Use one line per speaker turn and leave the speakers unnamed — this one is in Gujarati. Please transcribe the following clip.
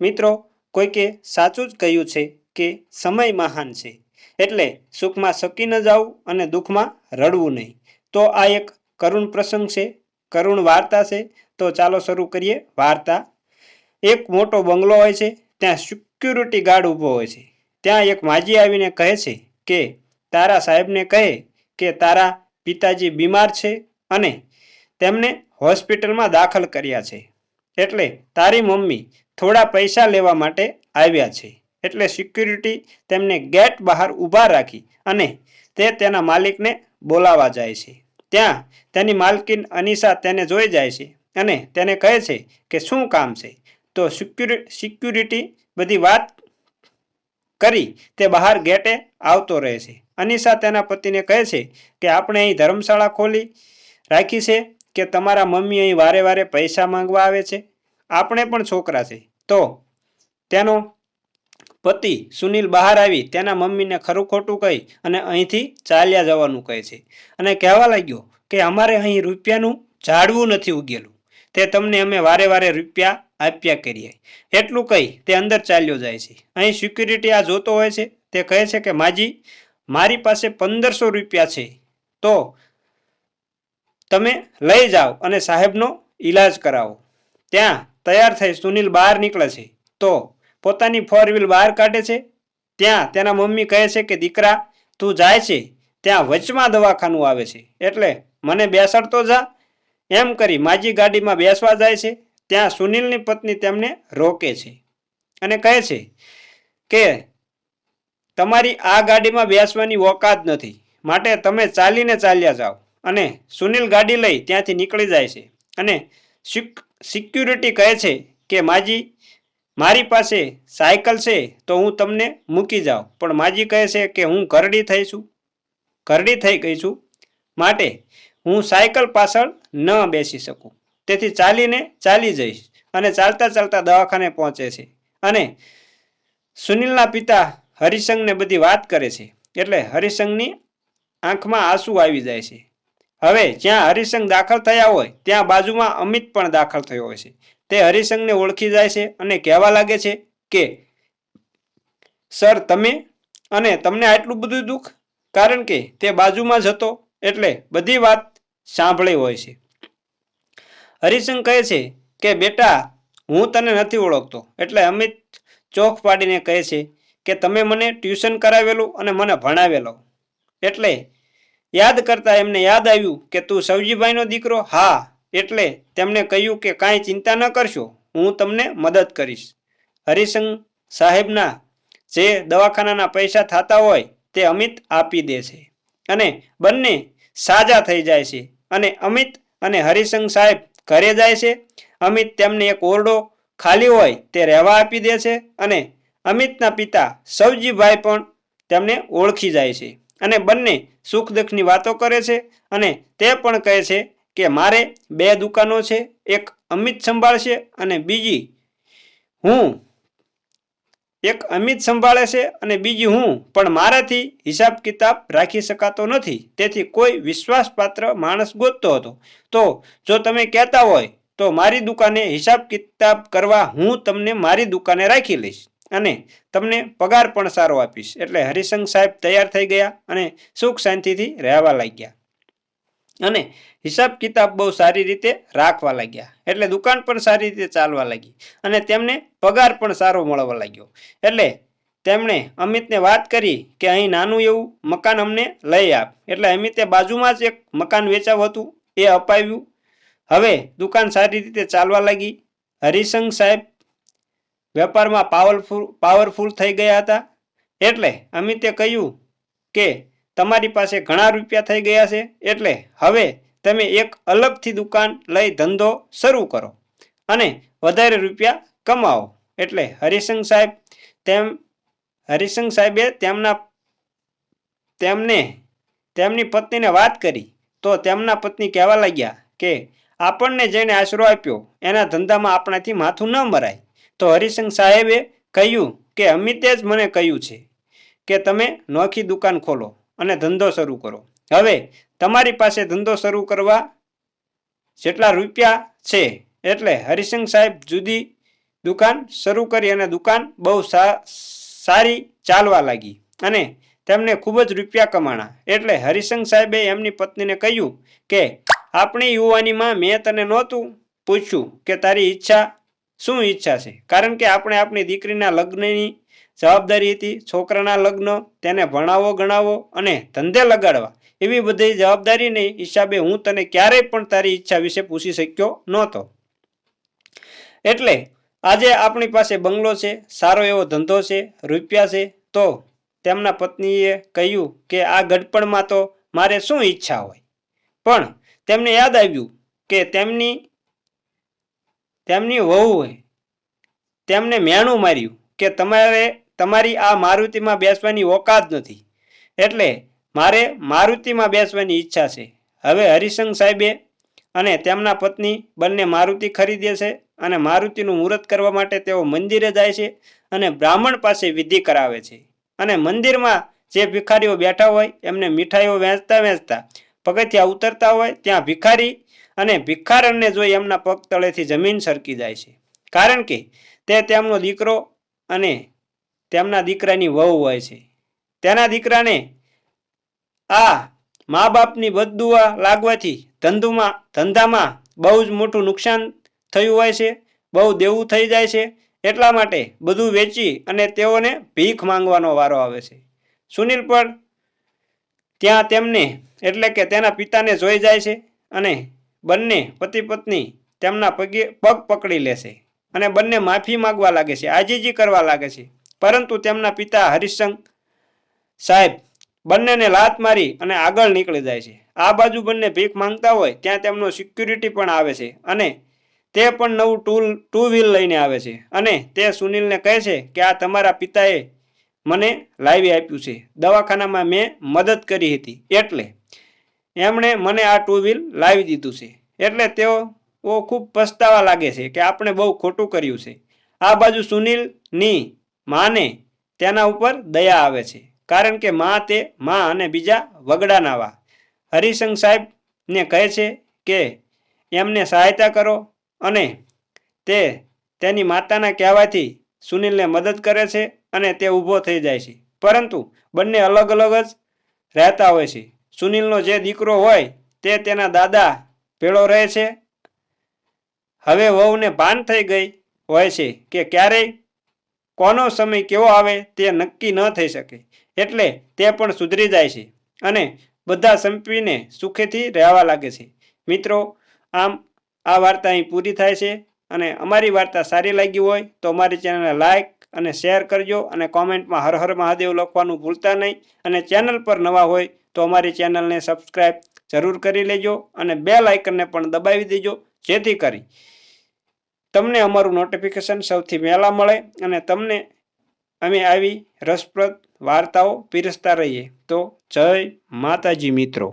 મિત્રો, કોઈકે સાચું જ કહ્યું છે કે સમય મહાન છે. એટલે સુખમાં શકી ન જવું અને દુઃખમાં રડવું નહીં. તો આ એક કરુણ પ્રસંગ છે, કરુણ વાર્તા છે. તો ચાલો શરૂ કરીએ વાર્તા. એક મોટો બંગલો હોય છે, ત્યાં સિક્યુરિટી ગાર્ડ ઊભો હોય છે. ત્યાં એક માજી આવીને કહે છે કે, તારા સાહેબને કહે કે તારા પિતાજી બીમાર છે અને તેમને હોસ્પિટલમાં દાખલ કર્યા છે. એટલે તારી મમ્મી થોડા પૈસા લેવા માટે આવ્યા છે. એટલે સિક્યુરિટી તેમને ગેટ બહાર ઊભા રાખી અને તે તેના માલિકને બોલાવા જાય છે. ત્યાં તેની માલકીન અનિશા તેને જોઈ જાય છે અને તેને કહે છે કે શું કામ છે? તો સિક્યુરિ સિક્યુરિટી બધી વાત કરી તે બહાર ગેટે આવતો રહે છે. અનિશા તેના પતિને કહે છે કે આપણે અહીં ધર્મશાળા ખોલી રાખી છે કે તમારા મમ્મી અહીં વારે વારે પૈસા માંગવા આવે છે? આપણે પણ છોકરા છે. તો તેનો પતિ સુનિલ બહાર આવી તેના મમ્મીને ખરું ખોટું કહી અને અહીંથી ચાલ્યા જવાનું કહે છે. અને કહેવા લાગ્યો કે અમારે અહીં રૂપિયાનું ઝાડવું નથી ઉગેલું. તે તમને અમે વારે વારે રૂપિયા આપ્યા કરીએ. એટલું કહી તે અંદર ચાલ્યો જાય છે. અહીં સિક્યુરિટી આ જોતો હોય છે. તે કહે છે કે માજી, મારી પાસે પંદરસો રૂપિયા છે. તો તમે લઈ જાઓ અને સાહેબનો ઈલાજ કરાવો. ત્યાં તૈયાર થઈ સુનિલ બહાર નીકળે છે. તો પોતાની ફોર વ્હીલ બહાર કાઢે છે. ત્યાં તેના મમ્મી કહે છે કે, દીકરા, તું જાય છે. ત્યાં વચમાં દવાખાનું આવે છે. એટલે મને બેસાડતો જા. એમ કરી માજી ગાડીમાં બેસવા જાય છે. ત્યાં સુનિલની પત્ની તેમને રોકે છે અને કહે છે કે, તમારી આ ગાડીમાં બેસવાની ઓકાત નથી. માટે તમે ચાલીને ચાલ્યા જાઓ. અને સુનિલ ગાડી લઈ ત્યાંથી નીકળી જાય છે અને સિક સિક્યુરિટી કહે છે કે માજી, મારી પાસે સાયકલ છે તો હું તમને મૂકી જાઉં. પણ માજી કહે છે કે હું ઘરડી થઈ છું ઘરડી થઈ ગઈ છું માટે હું સાયકલ પાછળ ન બેસી શકું. તેથી ચાલીને ચાલી જઈશ અને ચાલતા ચાલતા દવાખાને પહોંચે છે અને સુનિલના પિતા હરિસંગને બધી વાત કરે છે. એટલે હરિસંગની આંખમાં આંસુ આવી જાય છે. હવે જ્યાં હરિસંઘ દાખલ થયા હોય, ત્યાં બાજુમાં અમિત પણ દાખલ થયો હોય છે. તે હરિસંઘને ઓળખી જાય છે અને કહેવા લાગે છે કે, સર, તમે? અને તમને આટલું બધું દુઃખ? કારણ કે તે બાજુમાં જ હતો એટલે બધી વાત સાંભળી હોય છે. હરિસંઘ કહે છે કે, બેટા, હું તને નથી ઓળખતો. એટલે અમિત ચોખ પાડીને કહે છે કે, તમે મને ટ્યુશન કરાવેલું અને મને ભણાવેલો. એટલે યાદ કરતા એમને યાદ આવ્યું કે તું સવજીભાઈનો દીકરો? હા, એટલે તેમણે કહ્યું કે કાંઈ ચિંતા ન કરશો, હું તમને મદદ કરીશ. હરિસંગ સાહેબના જે દવાખાનાના પૈસા થતા હોય તે અમિત આપી દે છે. અને બંને સાજા થઈ જાય છે. અને અમિત અને હરિસંગ સાહેબ ઘરે જાય છે. અમિત તેમને એક ઓરડો ખાલી હોય તે રહેવા આપી દે છે અને અમિતના પિતા સવજીભાઈ પણ તેમને ઓળખી જાય છે. અને બંને સુખ દુઃખની વાતો કરે છે અને તે પણ કહે છે કે મારે બે દુકાનો છે, એક અમિત સંભાળશે અને બીજી હું. એક અમિત સંભાળે છે અને બીજી હું, પણ મારાથી હિસાબ કિતાબ રાખી શકાતો નથી. તેથી કોઈ વિશ્વાસપાત્ર માણસ ગોતતો હતો. તો જો તમે કહેતા હોય, તો મારી દુકાને હિસાબ કિતાબ કરવા હું તમને મારી દુકાને રાખી લઈશ. અને તમને પગાર પણ સારો આપીશ. એટલે હરિશંઘ સાહેબ તૈયાર થઈ ગયા અને સુખ શાંતિથી રહેવા લાગ્યા. અને હિસાબ કિતાબ બહુ સારી રીતે રાખવા લાગ્યા. એટલે દુકાન પણ સારી રીતે ચાલવા લાગી અને તેમને પગાર પણ સારો મળવા લાગ્યો. એટલે તેમણે અમિતને વાત કરી કે અહીં નાનું એવું મકાન અમને લઈ આપ. એટલે અમિતે બાજુમાં જ એક મકાન વેચાવું હતું, એ અપાવ્યું. હવે દુકાન સારી રીતે ચાલવા લાગી. હરિશંઘ સાહેબ વેપારમાં પાવરફુલ પાવરફુલ થઈ ગયા હતા. એટલે અમિતે કહ્યું કે તમારી પાસે ઘણા રૂપિયા થઈ ગયા છે. એટલે હવે તમે એક અલગથી દુકાન લઈ ધંધો શરૂ કરો અને વધારે રૂપિયા કમાવો. એટલે હરિસંગ સાહેબ તેમ હરિસંગ સાહેબે તેમના, તેમને, તેમની પત્નીને વાત કરી. તો તેમના પત્ની કહેવા લાગ્યા કે આપણને જેણે આશરો આપ્યો, એના ધંધામાં આપણાથી માથું ન મરાય. તો હરિસિંહ સાહેબે કહ્યું કે, અમિતે જ મને કહ્યું છે કે, તમે નોખી દુકાન ખોલો અને ધંધો શરૂ કરો. હવે તમારી પાસે ધંધો શરૂ કરવા જેટલા રૂપિયા છે એટલે હરિસિંહ સાહેબ જુદી દુકાન શરૂ કરી અને દુકાન બહુ સારી ચાલવા લાગી અને તેમને ખૂબ જ રૂપિયા કમાણા. એટલે હરિસિંહ સાહેબે એમની પત્નીને કહ્યું કે, આપણી યુવાનીમાં મેં તને નહોતું પૂછ્યું કે તારી ઈચ્છા શું ઈચ્છા છે? કારણ કે આપણે આપણી દીકરીના લગ્નની જવાબદારી હતી, છોકરાના લગ્ન, તેને ભણાવો, ગણાવો અને ધંધે લગાડવા. એવી બધી જવાબદારીને હિસાબે હું તને ક્યારેય પણ તારી ઈચ્છા વિશે પૂછી શક્યો નહોતો. એટલે આજે આપણી પાસે બંગલો છે, સારો એવો ધંધો છે, રૂપિયા છે, તો તેમના પત્નીએ કહ્યું કે આ ગડપણમાં તો મારે શું ઈચ્છા હોય? પણ તેમને યાદ આવ્યું કે તેમની તેમની વહુએ તેમને મેણું માર્યું કે તમારે, તમારી આ મારુતિમાં બેસવાની ઓકાત નથી. એટલે મારે મારુતિમાં બેસવાની ઈચ્છા છે. હવે હરિશંક સાહેબે અને તેમના પત્ની બંને મારુતિ ખરીદે છે અને મારુતિનું મુહૂર્ત કરવા માટે તેઓ મંદિરે જાય છે અને બ્રાહ્મણ પાસે વિધિ કરાવે છે. અને મંદિરમાં જે ભિખારીઓ બેઠા હોય એમને મીઠાઈઓ વેચતા વેચતા પગથિયા ઉતરતા હોય ત્યાં ભિખારી અને ભિખારણને જોઈ એમના પગ તળેથી જમીન સરકી જાય છે. કારણ કે તે તેમનો દીકરો અને તેમના દીકરાની વહુ હોય છે. તેના દીકરાને આ મા બાપની બદદુઆ લાગવાથી ધંધુમાં, ધંધામાં બહુ જ મોટું નુકસાન થયું હોય છે, બહુ દેવું થઈ જાય છે, એટલા માટે બધું વેચી અને તેઓને ભીખ માંગવાનો વારો આવે છે. સુનિલ પણ ત્યાં તેમને, એટલે કે તેના પિતાને જોઈ જાય છે અને બંને પતિ પત્ની તેમના પગે પગ પકડી લેશે અને બંને માફી માગવા લાગે છે, આજીજી કરવા લાગે છે. પરંતુ તેમના પિતા હરિશંક સાહેબ બંનેને લાત મારી અને આગળ નીકળી જાય છે. આ બાજુ બંને ભીખ માંગતા હોય ત્યાં તેમનો સિક્યુરિટી પણ આવે છે અને તે પણ નવું ટૂલ ટુ વ્હીલ લઈને આવે છે અને તે સુનિલને કહે છે કે આ તમારા પિતાએ મને લાવી આપ્યું છે. દવાખાનામાં મેં મદદ કરી હતી. એટલે એમણે મને આ ટુ વ્હીલ લાવી દીધું છે. એટલે તેઓ ખૂબ પસ્તાવા લાગે છે કે આપણે બહુ ખોટું કર્યું છે. આ બાજુ સુનિલની માને તેના ઉપર દયા આવે છે. કારણ કે મા તે મા અને બીજા વગડાનાવા. વા સાહેબને કહે છે કે એમને સહાયતા કરો અને તે તેની માતાના કહેવાથી સુનિલને મદદ કરે છે અને તે ઊભો થઈ જાય છે. પરંતુ બંને અલગ અલગ જ રહેતા હોય છે. સુનિલનો જે દીકરો હોય તે તેના દાદા ભેળો રહે છે. હવે વહુને ભાન થઈ ગઈ હોય છે કે ક્યારેય કોનો સમય કેવો આવે તે નક્કી ન થઈ શકે. એટલે તે પણ સુધરી જાય છે અને બધા સંપીને સુખેથી રહેવા લાગે છે. મિત્રો, આમ આ વાર્તા અહીં પૂરી થાય છે અને અમારી વાર્તા સારી લાગી હોય તો અમારી ચેનલને લાઈક અને શેર કરજો અને કોમેન્ટમાં હર હર મહાદેવ લખવાનું ભૂલતા નહીં અને ચેનલ પર નવા હોય તો અમારી ચેનલને સબસ્ક્રાઈબ જરૂર કરી લેજો અને બે લાઇકનને પણ દબાવી દેજો, જેથી કરી તમને અમારું નોટિફિકેશન સૌથી પહેલાં મળે અને તમને અમે આવી રસપ્રદ વાર્તાઓ પીરસતા રહીએ. તો જય માતાજી મિત્રો.